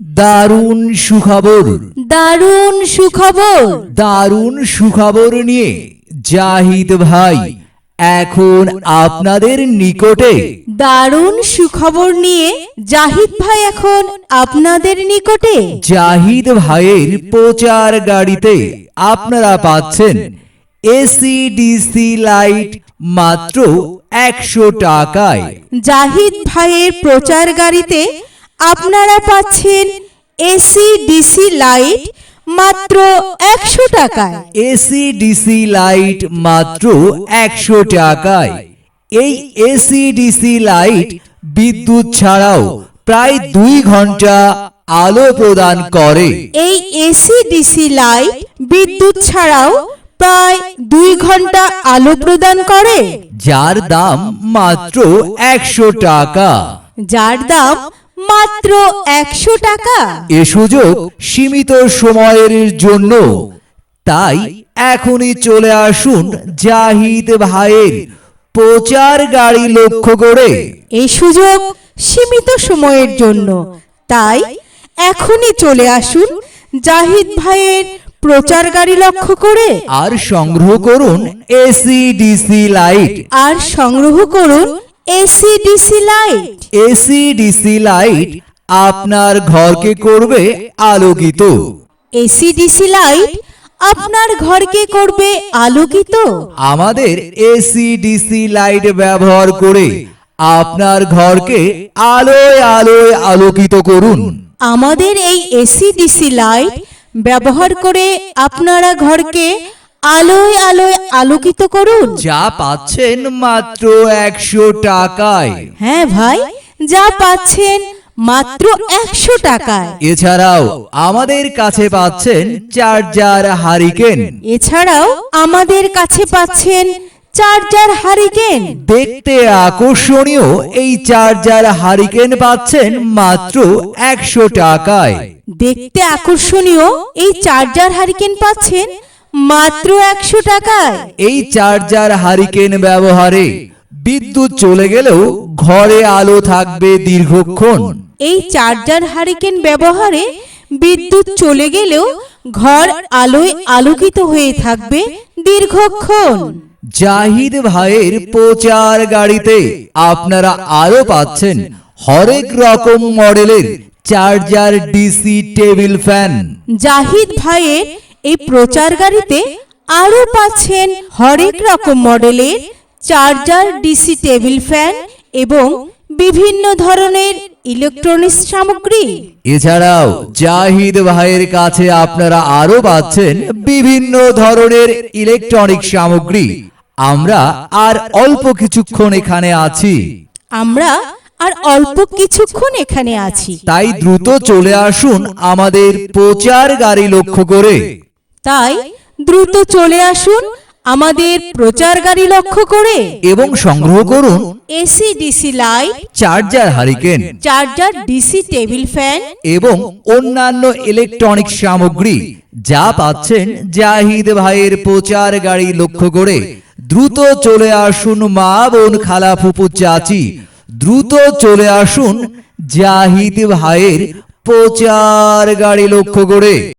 দারুণ সুখবর। দারুণ সুখবর। দারুণ সুখবর নিয়ে জাহিদ ভাই এখন আপনাদের নিকটে। দারুণ সুখবর নিয়ে জাহিদ ভাই এখন আপনাদের নিকটে। জাহিদ ভাইয়ের প্রচার গাড়িতে আপনারা পাচ্ছেন এসি ডিসি লাইট মাত্র একশো টাকায়। জাহিদ ভাইয়ের প্রচার গাড়িতে আপনারা পাচ্ছেন এসি ডিসি লাইট মাত্র একশো টাকায়। এসি ডিসি লাইট মাত্র একশো টাকায়। এই এসি ডিসি লাইট বিদ্যুৎ ছাড়াও প্রায় দুই ঘণ্টা আলো প্রদান করে। এই এসি ডিসি লাইট বিদ্যুৎ ছাড়াও প্রায় দুই ঘণ্টা আলো প্রদান করে। যার দাম মাত্র একশো টাকা। যার দাম মাত্র একশো টাকা? এ সুযোগ সীমিত সময়ের জন্য। তাই এখনই চলে আসুন জাহিদ ভাইয়ের প্রচার গাড়ি লক্ষ্য করে। এই সুযোগ সীমিত সময়ের জন্য। তাই এখনই চলে আসুন জাহিদ ভাইয়ের প্রচার গাড়ি লক্ষ্য করে। আর সংগ্রহ করুন এসি ডিসি লাইট। আর সংগ্রহ করুন AC DC light AC DC light আপনার ঘরকে করবে আলোকিত। এসি ডিসি লাইট আপনার ঘরকে করবে আলোকিত। আমাদের এসি ডিসি লাইট ব্যবহার করে আপনার ঘরকে আলোয় আলোয় আলোকিত করুন। আমাদের এই এসি ডিসি লাইট ব্যবহার করে আপনারা ঘরকে আলোয় আলোয় আলোকিত করুন। যা পাচ্ছেন মাত্র একশো টাকায়। হ্যাঁ ভাই যা পাচ্ছেন মাত্র একশো টাকায়। এছাড়াও আমাদের কাছে পাচ্ছেন চার্জার হারিকেন। এছাড়াও আমাদের কাছে পাচ্ছেন চার্জার হারিকেন। দেখতে আকর্ষণীয় এই চার্জার হারিকেন পাচ্ছেন মাত্র একশো টাকায়। দেখতে আকর্ষণীয় এই চার্জার হারিকেন পাচ্ছেন মাত্র একশো টাকায়। এই চার্জার হারিকেন ব্যবহারে বিদ্যুৎ চলে গেলেও ঘরে আলো থাকবে দীর্ঘক্ষণ। এই চার্জার হারিকেন ব্যবহারে বিদ্যুৎ চলে গেলেও ঘর আলোয় আলোকিত হয়ে থাকবে দীর্ঘক্ষণ। জাহিদ ভাইয়ের প্রচার গাড়িতে আপনারা আরও পাচ্ছেন হরেক রকম মডেলের charger DC table fan. Zahid ভাইয়ের এই প্রচার গাড়িতে আরও পাচ্ছেন হরেক রকম মডেলের চার্জার ডিসি টেবিল ফ্যান এবং বিভিন্ন ধরনের ইলেকট্রনিক্স সামগ্রী। এছাড়াও জাহিদ ভাইয়ের কাছে আপনারা আরও পাচ্ছেন বিভিন্ন ধরনের ইলেকট্রনিক সামগ্রী। আমরা আর অল্প কিছুক্ষণ এখানে আছি। আমরা আর অল্প কিছুক্ষণ এখানে আছি। তাই দ্রুত চলে আসুন আমাদের প্রচার গাড়ি লক্ষ্য করে। তাই দ্রুত চলে আসুন আমাদের প্রচার গাড়ি লক্ষ্য করে। এবং সংগ্রহ করুন AC DC light charger hurricane charger DC table fan এবং অন্যান্য ইলেকট্রনিক সামগ্রী যা পাচ্ছেন জাহিদ ভাইয়ের প্রচার গাড়ি লক্ষ্য করে। দ্রুত চলে আসুন মা বোন খালা ফুপু চাচি। দ্রুত চলে আসুন জাহিদ ভাইয়ের প্রচার গাড়ি লক্ষ্য করে।